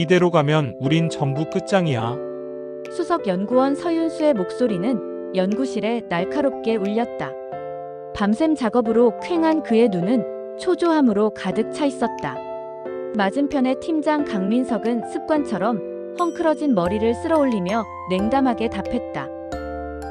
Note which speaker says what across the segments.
Speaker 1: 이대로 가면 우린 전부 끝장이야.
Speaker 2: 수석 연구원 서윤수의 목소리는 연구실에 날카롭게 울렸다. 밤샘 작업으로 퀭한 그의 눈은 초조함으로 가득 차 있었다. 맞은편의 팀장 강민석은 습관처럼 헝클어진 머리를 쓸어 올리며 냉담하게 답했다.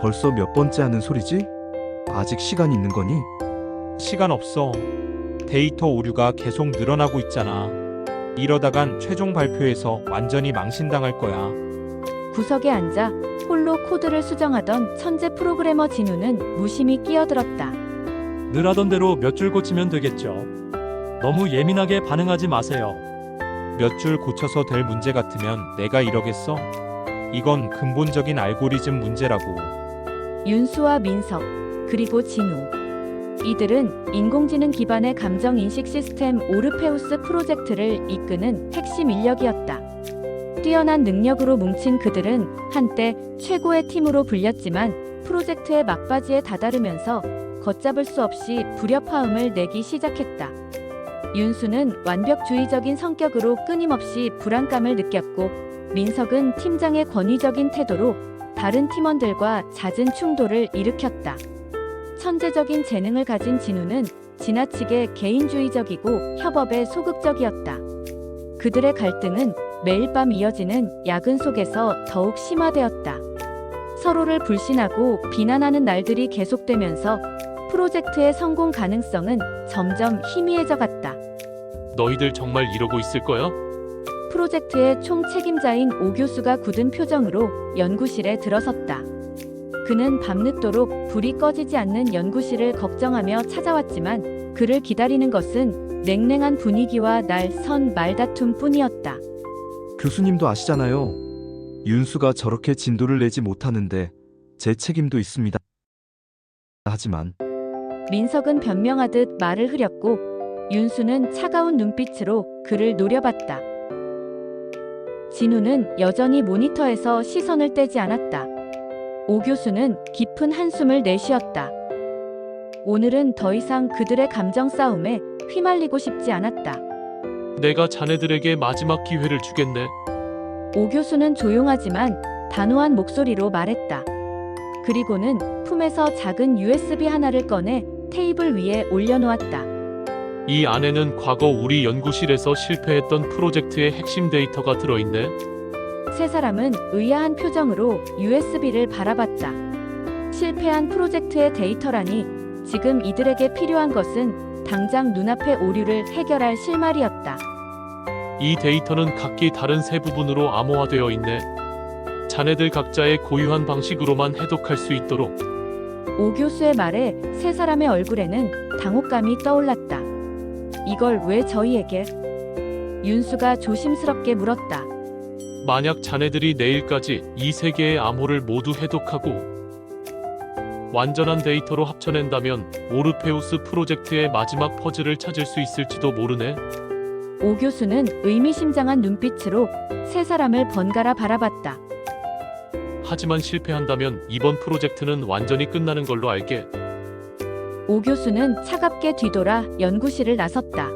Speaker 3: 벌써 몇 번째 하는 소리지? 아직 시간 있는 거니?
Speaker 1: 시간 없어. 데이터 오류가 계속 늘어나고 있잖아. 이러다간 최종 발표에서 완전히 망신당할 거야.
Speaker 2: 구석에 앉아 홀로 코드를 수정하던 천재 프로그래머 진우는 무심히 끼어들었다.
Speaker 4: 늘 하던 대로 몇 줄 고치면 되겠죠. 너무 예민하게 반응하지 마세요.
Speaker 1: 몇 줄 고쳐서 될 문제 같으면 내가 이러겠어? 이건 근본적인 알고리즘 문제라고.
Speaker 2: 윤수와 민석, 그리고 진우. 이들은 인공지능 기반의 감정 인식 시스템 오르페우스 프로젝트를 이끄는 핵심 인력이었다. 뛰어난 능력으로 뭉친 그들은 한때 최고의 팀으로 불렸지만 프로젝트의 막바지에 다다르면서 걷잡을 수 없이 불협화음을 내기 시작했다. 윤수는 완벽주의적인 성격으로 끊임없이 불안감을 느꼈고 민석은 팀장의 권위적인 태도로 다른 팀원들과 잦은 충돌을 일으켰다. 천재적인 재능을 가진 진우는 지나치게 개인주의적이고 협업에 소극적이었다. 그들의 갈등은 매일 밤 이어지는 야근 속에서 더욱 심화되었다. 서로를 불신하고 비난하는 날들이 계속되면서 프로젝트의 성공 가능성은 점점 희미해져 갔다.
Speaker 5: 너희들 정말 이러고 있을 거야?
Speaker 2: 프로젝트의 총 책임자인 오 교수가 굳은 표정으로 연구실에 들어섰다. 그는 밤늦도록 불이 꺼지지 않는 연구실을 걱정하며 찾아왔지만 그를 기다리는 것은 냉랭한 분위기와 날 선 말다툼 뿐이었다.
Speaker 3: 교수님도 아시잖아요. 윤수가 저렇게 진도를 내지 못하는데 제 책임도 있습니다. 하지만
Speaker 2: 민석은 변명하듯 말을 흐렸고 윤수는 차가운 눈빛으로 그를 노려봤다. 진우는 여전히 모니터에서 시선을 떼지 않았다. 오 교수는 깊은 한숨을 내쉬었다. 오늘은 더 이상 그들의 감정 싸움에 휘말리고 싶지 않았다.
Speaker 5: 내가 자네들에게 마지막 기회를 주겠네.
Speaker 2: 오 교수는 조용하지만 단호한 목소리로 말했다. 그리고는 품에서 작은 USB 하나를 꺼내 테이블 위에 올려놓았다.
Speaker 5: 이 안에는 과거 우리 연구실에서 실패했던 프로젝트의 핵심 데이터가 들어있네.
Speaker 2: 세 사람은 의아한 표정으로 USB를 바라봤다. 실패한 프로젝트의 데이터라니 지금 이들에게 필요한 것은 당장 눈앞의 오류를 해결할 실마리였다.
Speaker 5: 이 데이터는 각기 다른 세 부분으로 암호화되어 있네. 자네들 각자의 고유한 방식으로만 해독할 수 있도록
Speaker 2: 오 교수의 말에 세 사람의 얼굴에는 당혹감이 떠올랐다. 이걸 왜 저희에게? 윤수가 조심스럽게 물었다.
Speaker 5: 만약 자네들이 내일까지 이 세 개의 암호를 모두 해독하고 완전한 데이터로 합쳐낸다면 오르페우스 프로젝트의 마지막 퍼즐을 찾을 수 있을지도 모르네.
Speaker 2: 오 교수는 의미심장한 눈빛으로 세 사람을 번갈아 바라봤다.
Speaker 5: 하지만 실패한다면 이번 프로젝트는 완전히 끝나는 걸로 알게.
Speaker 2: 오 교수는 차갑게 뒤돌아 연구실을 나섰다.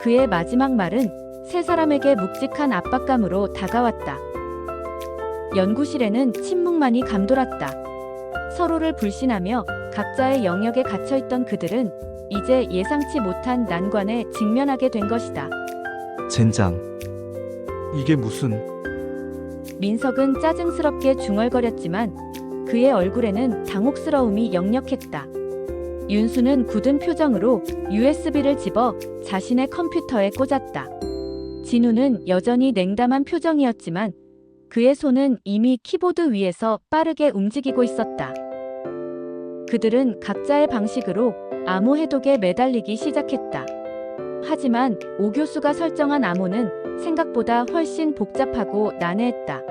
Speaker 2: 그의 마지막 말은 세 사람에게 묵직한 압박감으로 다가왔다. 연구실에는 침묵만이 감돌았다. 서로를 불신하며 각자의 영역에 갇혀있던 그들은 이제 예상치 못한 난관에 직면하게 된 것이다.
Speaker 3: 젠장. 이게 무슨
Speaker 2: 민석은 짜증스럽게 중얼거렸지만 그의 얼굴에는 당혹스러움이 역력했다. 윤수는 굳은 표정으로 USB를 집어 자신의 컴퓨터에 꽂았다. 진우는 여전히 냉담한 표정이었지만 그의 손은 이미 키보드 위에서 빠르게 움직이고 있었다. 그들은 각자의 방식으로 암호 해독에 매달리기 시작했다. 하지만 오 교수가 설정한 암호는 생각보다 훨씬 복잡하고 난해했다.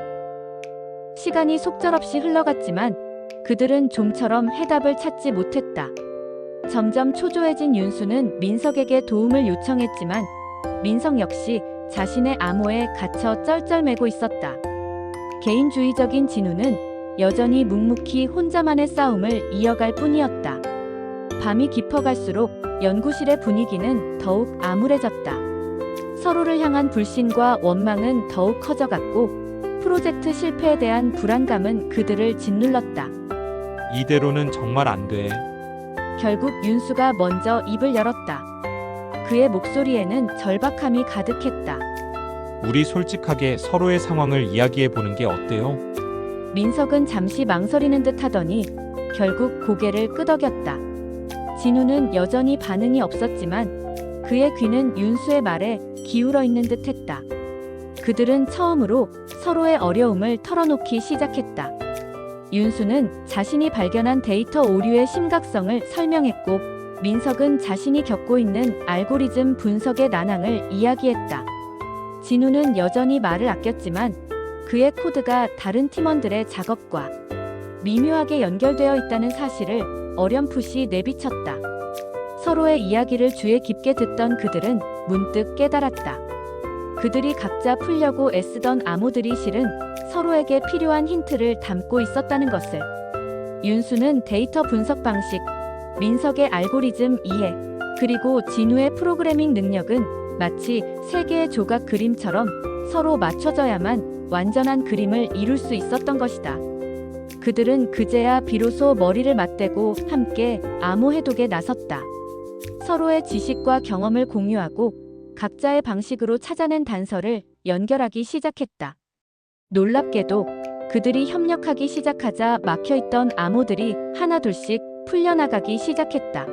Speaker 2: 시간이 속절없이 흘러갔지만 그들은 좀처럼 해답을 찾지 못했다. 점점 초조해진 윤수는 민석에게 도움을 요청했지만 민석 역시 자신의 암호에 갇혀 쩔쩔매고 있었다. 개인주의적인 진우는 여전히 묵묵히 혼자만의 싸움을 이어갈 뿐이었다. 밤이 깊어갈수록 연구실의 분위기는 더욱 암울해졌다. 서로를 향한 불신과 원망은 더욱 커져갔고 프로젝트 실패에 대한 불안감은 그들을 짓눌렀다.
Speaker 1: 이대로는 정말 안 돼.
Speaker 2: 결국 윤수가 먼저 입을 열었다. 그의 목소리에는 절박함이 가득했다.
Speaker 1: 우리 솔직하게 서로의 상황을 이야기해 보는 게 어때요?
Speaker 2: 민석은 잠시 망설이는 듯 하더니 결국 고개를 끄덕였다. 진우는 여전히 반응이 없었지만 그의 귀는 윤수의 말에 기울어 있는 듯 했다. 그들은 처음으로 서로의 어려움을 털어놓기 시작했다. 윤수는 자신이 발견한 데이터 오류의 심각성을 설명했고 민석은 자신이 겪고 있는 알고리즘 분석의 난항을 이야기했다. 진우는 여전히 말을 아꼈지만 그의 코드가 다른 팀원들의 작업과 미묘하게 연결되어 있다는 사실을 어렴풋이 내비쳤다. 서로의 이야기를 주에 깊게 듣던 그들은 문득 깨달았다. 그들이 각자 풀려고 애쓰던 암호들이 실은 서로에게 필요한 힌트를 담고 있었다는 것을. 윤수는 데이터 분석 방식, 민석의 알고리즘 이해, 그리고 진우의 프로그래밍 능력은 마치 세 개의 조각 그림처럼 서로 맞춰져야만 완전한 그림을 이룰 수 있었던 것이다. 그들은 그제야 비로소 머리를 맞대고 함께 암호 해독에 나섰다. 서로의 지식과 경험을 공유하고 각자의 방식으로 찾아낸 단서를 연결하기 시작했다. 놀랍게도 그들이 협력하기 시작하자 막혀있던 암호들이 하나둘씩 풀려나가기 시작했다.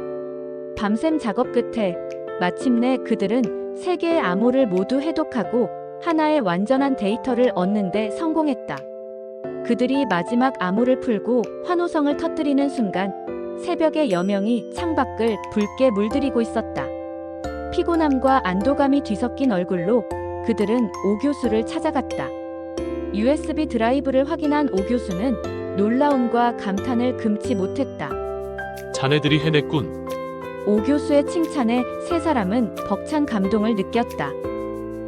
Speaker 2: 밤샘 작업 끝에 마침내 그들은 세 개의 암호를 모두 해독하고 하나의 완전한 데이터를 얻는데 성공했다. 그들이 마지막 암호를 풀고 환호성을 터뜨리는 순간 새벽의 여명이 창밖을 붉게 물들이고 있었다. 피곤함과 안도감이 뒤섞인 얼굴로 그들은 오 교수를 찾아갔다. USB 드라이브를 확인한 오 교수는 놀라움과 감탄을 금치 못했다.
Speaker 5: 자네들이 해냈군.
Speaker 2: 오 교수의 칭찬에 세 사람은 벅찬 감동을 느꼈다.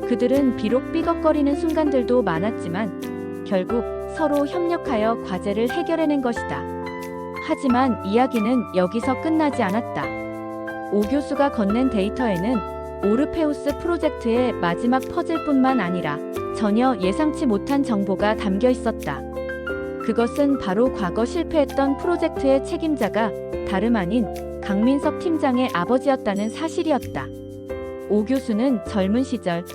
Speaker 2: 그들은 비록 삐걱거리는 순간들도 많았지만 결국 서로 협력하여 과제를 해결해낸 것이다. 하지만 이야기는 여기서 끝나지 않았다. 오 교수가 건넨 데이터에는 오르페우스 프로젝트의 마지막 퍼즐뿐만 아니라 전혀 예상치 못한 정보가 담겨 있었다. 그것은 바로 과거 실패했던 프로젝트의 책임자가 다름 아닌 강민석 팀장의 아버지였다는 사실이었다. 오 교수는 젊은 시절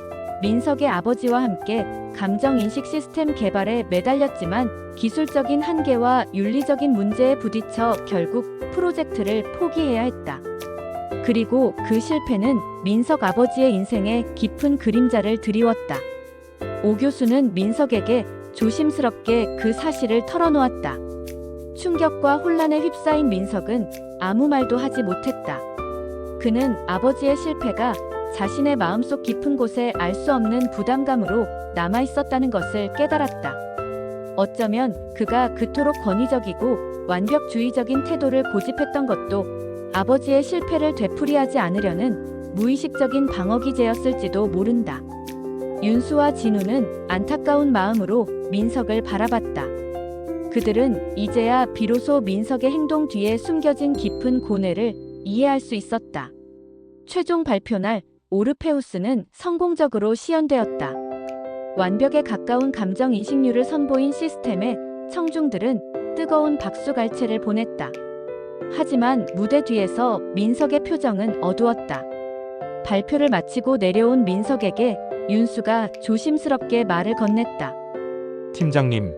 Speaker 2: 민석의 아버지와 함께 감정인식 시스템 개발에 매달렸지만 기술적인 한계와 윤리적인 문제에 부딪혀 결국 프로젝트를 포기해야 했다. 그리고 그 실패는 민석 아버지의 인생에 깊은 그림자를 드리웠다. 오 교수는 민석에게 조심스럽게 그 사실을 털어놓았다. 충격과 혼란에 휩싸인 민석은 아무 말도 하지 못했다. 그는 아버지의 실패가 자신의 마음속 깊은 곳에 알 수 없는 부담감으로 남아 있었다는 것을 깨달았다. 어쩌면 그가 그토록 권위적이고 완벽주의적인 태도를 고집했던 것도 아버지의 실패를 되풀이하지 않으려는 무의식적인 방어 기제였을지도 모른다. 윤수와 진우는 안타까운 마음으로 민석을 바라봤다. 그들은 이제야 비로소 민석의 행동 뒤에 숨겨진 깊은 고뇌를 이해할 수 있었다. 최종 발표 날 오르페우스는 성공적으로 시연되었다. 완벽에 가까운 감정 인식률을 선보인 시스템에 청중들은 뜨거운 박수갈채를 보냈다. 하지만 무대 뒤에서 민석의 표정은 어두웠다. 발표를 마치고 내려온 민석에게 윤수가 조심스럽게 말을 건넸다.
Speaker 1: 팀장님,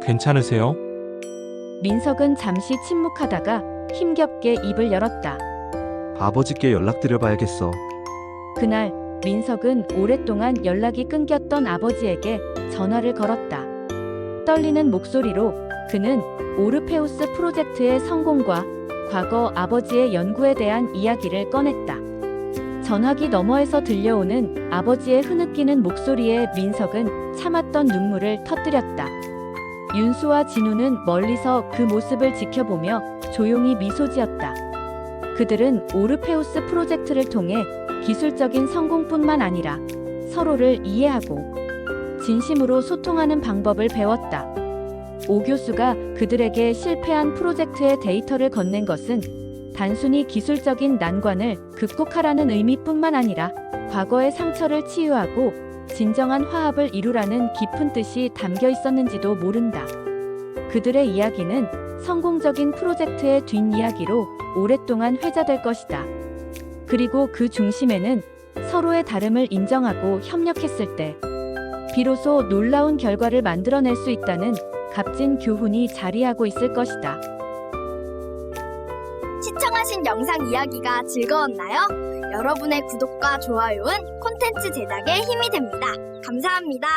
Speaker 1: 괜찮으세요?
Speaker 2: 민석은 잠시 침묵하다가 힘겹게 입을 열었다.
Speaker 3: 아버지께 연락드려봐야겠어.
Speaker 2: 그날 민석은 오랫동안 연락이 끊겼던 아버지에게 전화를 걸었다. 떨리는 목소리로 그는 오르페우스 프로젝트의 성공과 과거 아버지의 연구에 대한 이야기를 꺼냈다. 전화기 너머에서 들려오는 아버지의 흐느끼는 목소리에 민석은 참았던 눈물을 터뜨렸다. 윤수와 진우는 멀리서 그 모습을 지켜보며 조용히 미소 지었다. 그들은 오르페우스 프로젝트를 통해 기술적인 성공뿐만 아니라 서로를 이해하고 진심으로 소통하는 방법을 배웠다. 오 교수가 그들에게 실패한 프로젝트의 데이터를 건넨 것은 단순히 기술적인 난관을 극복하라는 의미뿐만 아니라 과거의 상처를 치유하고 진정한 화합을 이루라는 깊은 뜻이 담겨 있었는지도 모른다. 그들의 이야기는 성공적인 프로젝트의 뒷이야기로 오랫동안 회자될 것이다. 그리고 그 중심에는 서로의 다름을 인정하고 협력했을 때 비로소 놀라운 결과를 만들어낼 수 있다는 값진 교훈이 자리하고 있을 것이다.
Speaker 6: 시청하신 영상 이야기가 즐거웠나요? 여러분의 구독과 좋아요는 콘텐츠 제작에 힘이 됩니다. 감사합니다.